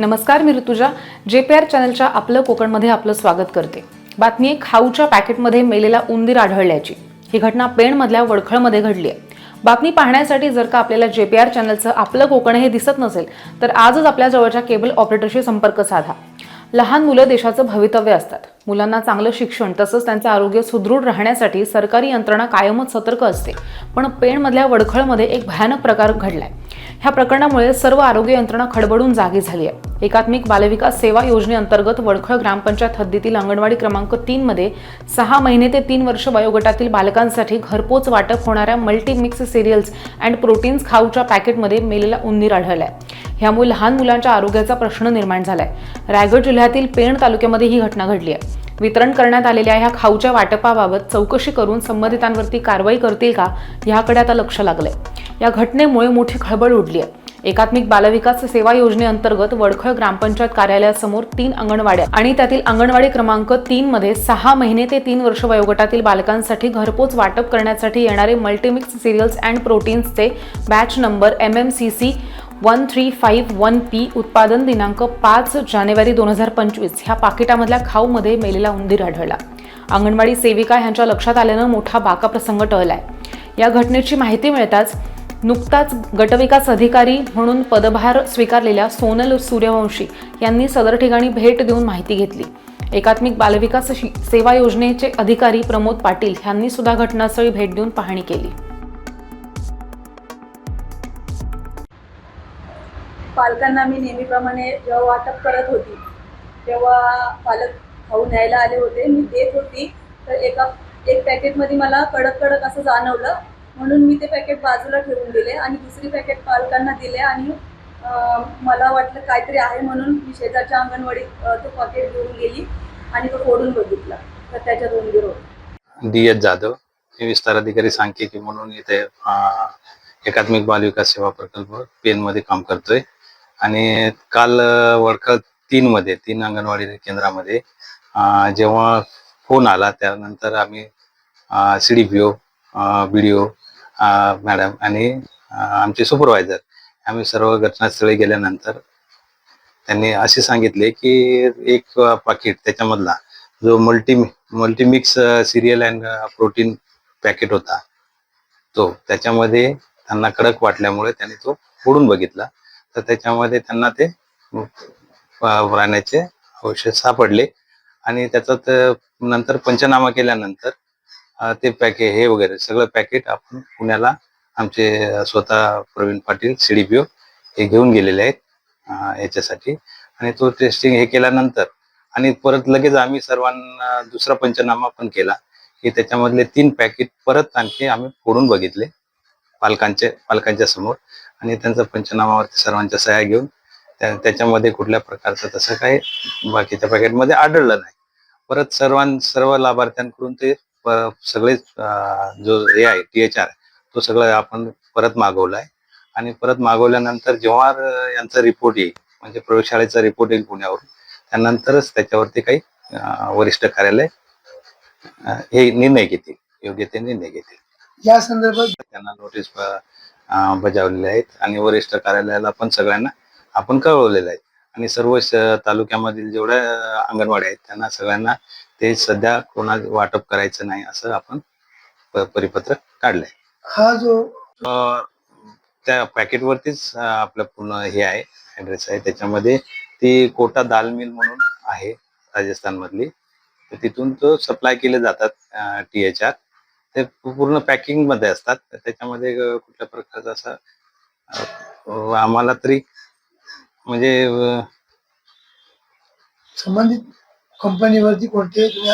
नमस्कार मी Rutuja. J P R चॅनलच्या आपलं कोकणमध्ये आपलं स्वागत करते. बातमी एक खाऊच्या पॅकेटमध्ये मेलेला उंदीर आढळल्याची. ही घटना पेणमधल्या वडखळमध्ये घडली आहे. बातमी पाहण्यासाठी जर का आपल्याला जे पी आर चॅनलचं आपलं कोकण हे दिसत नसेल तर आजच आपल्या जवळच्या केबल ऑपरेटरशी संपर्क साधा. लहान मुलं देशाचं भवितव्य असतात. मुलांना चांगलं शिक्षण तसंच त्यांचं आरोग्य सुदृढ राहण्यासाठी सरकारी यंत्रणा कायमच सतर्क असते. पण पेणमधल्या वडखळमध्ये एक भयानक प्रकार घडलाय. ह्या प्रकरणामुळे सर्व आरोग्य यंत्रणा खडबडून जागी झाली आहे. एकात्मिक बालविकास सेवा योजनेअंतर्गत वडखळ ग्रामपंचायत हद्दीतील अंगणवाडी क्रमांक तीनमध्ये सहा महिने ते तीन वर्ष वयोगटातील बालकांसाठी घरपोच वाटप होणाऱ्या मल्टीमिक्स सिरियल्स अँड प्रोटीन्स खाऊच्या पॅकेटमध्ये मेलेला उंदीर आहे ह्यामुळे लहान मुलांच्या आरोग्याचा प्रश्न निर्माण झालाय. रायगड जिल्ह्यातील पेण तालुक्यामध्ये ही घटना घडली आहे. वितरण करण्यात आलेल्या ह्या खाऊच्या वाटपाबाबत चौकशी करून संबंधितांवरती कारवाई करतील का ह्याकडे आता लक्ष लागलंय. या घटनेमुळे मोठी खळबळ उडली आहे एकात्मिक बालविकास सेवा योजनेअंतर्गत वडखळ ग्रामपंचायत कार्यालयासमोर तीन अंगणवाड्या आणि त्यातील अंगणवाडी क्रमांक तीन मध्ये सहा महिने ते तीन वर्ष वयोगटातील बालकांसाठी घरपोच वाटप करण्यासाठी येणारे multimix cereals and प्रोटीन्सचे batch number M M C C one three five one P उत्पादन दिनांक पाच जानेवारी दोन हजार पंचवीस ह्या पाकिटामधल्या खाऊमध्ये मेलेला उंदीर आढळला. अंगणवाडी सेविका ह्यांच्या लक्षात आल्यानं मोठा बाका प्रसंग टळलाय. या घटनेची माहिती मिळताच नुकताच गटविकास अधिकारी म्हणून पदभार स्वीकारलेल्या सोनल सूर्यवंशी यांनी सदर ठिकाणी भेट देऊन माहिती घेतली. एकात्मिक बालविकास सेवा योजनेचे अधिकारी प्रमोद पाटील यांनी सुद्धा घटनास्थळी भेट देऊन पाहणी केली. पालकांना मी नेहमीप्रमाणे जेव्हा वाटप करत होती तेव्हा पालक खाऊ न्यायला आले होते. मी देत होती. तर एका एक पॅकेटमध्ये मला कडक कडक असं जाणवलं. म्हणून मी ते पॅकेट बाजूला ठेवून दिले आणि दुसरी पॅकेट पालकांना दिले आणि मला वाटलं काहीतरी आहे म्हणून मी शेजारच्या अंगणवाडीत तो पॅकेट घेऊन गेली आणि तो फोडून बघितला. तर त्याच्यात उंदीर होता डी एस जाधव मी विस्तार अधिकारी सांख्यिकी म्हणून इथे एकात्मिक बाल विकास सेवा प्रकल्प पेन मध्ये काम करतोय. आणि काल वडखळ तीन मध्ये तीन अंगणवाडी केंद्रामध्ये जेव्हा फोन आला त्यानंतर आम्ही C D P O B D O madam आणि आमचे सुपरवायझर आम्ही सर्व घटनास्थळी गेल्यानंतर त्यांनी असे सांगितले की एक पाकिट त्याच्यामधला जो multi multimix cereal and protein packet होता तो त्याच्यामध्ये त्यांना कडक वाटल्यामुळे त्यांनी तो फोडून बघितला. तर त्याच्यामध्ये त्यांना ते प्राण्याचे राहण्याचे औषध सापडले. आणि त्याचा नंतर पंचनामा केल्यानंतर ते पॅके हे वगैरे सगळं पॅकेट आपण पुण्याला आमचे स्वतः प्रवीण पाटील सीडीपीओ हे घेऊन गेलेले आहेत याच्यासाठी. आणि तो टेस्टिंग हे केल्यानंतर आणि परत लगेच आम्ही सर्वांना दुसरा पंचनामा पण केला की त्याच्यामधले तीन पॅकेट परत आणखी आम्ही फोडून बघितले. पालकांचे पालकांच्या समोर. आणि त्यांचा पंचनामावरती सर्वांच्या सह्या घेऊन त्याच्यामध्ये कुठल्या प्रकारचं तसं काही बाकीच्या पॅकेटमध्ये आढळलं नाही. परत सर्वां सर्व लाभार्थ्यांकडून ते सगळेच सगळे अं, जो हे आहे टी एच आर तो सगळं आपण परत मागवला आहे आणि परत मागवल्यानंतर जेव्हा यांचा रिपोर्ट येईल म्हणजे प्रयोगशाळेचा रिपोर्ट येईल पुण्यावरून त्यानंतरच त्याच्यावरती काही वरिष्ठ कार्यालय हे निर्णय घेतील योग्य ते निर्णय घेतील. या संदर्भात त्यांना नोटीस ब- अं, बजावलेले आहेत आणि वरिष्ठ कार्यालयाला पण सगळ्यांना आपण कळवलेलं आहे. आणि सर्व तालुक्यामधील जेवढ्या अंगणवाड्या आहेत त्यांना सगळ्यांना ते सध्या कोणा वाटप करायचं नाही असं आपण परिपत्रक काढलंय. हा जो त्या पॅकेटवरतीच अं, आपलं पूर्ण हे आहे ऍड्रेस आहे. त्याच्यामध्ये ती कोटा दाल मिल म्हणून आहे राजस्थान मधली तर तिथून तो सप्लाय केले जातात टी एच आर ते पूर्ण पॅकिंगमध्ये असतात. त्याच्यामध्ये कुठल्या प्रकारचा असा आम्हाला तरी म्हणजे संबंधित कंपनीवरती कोणते तुम्ही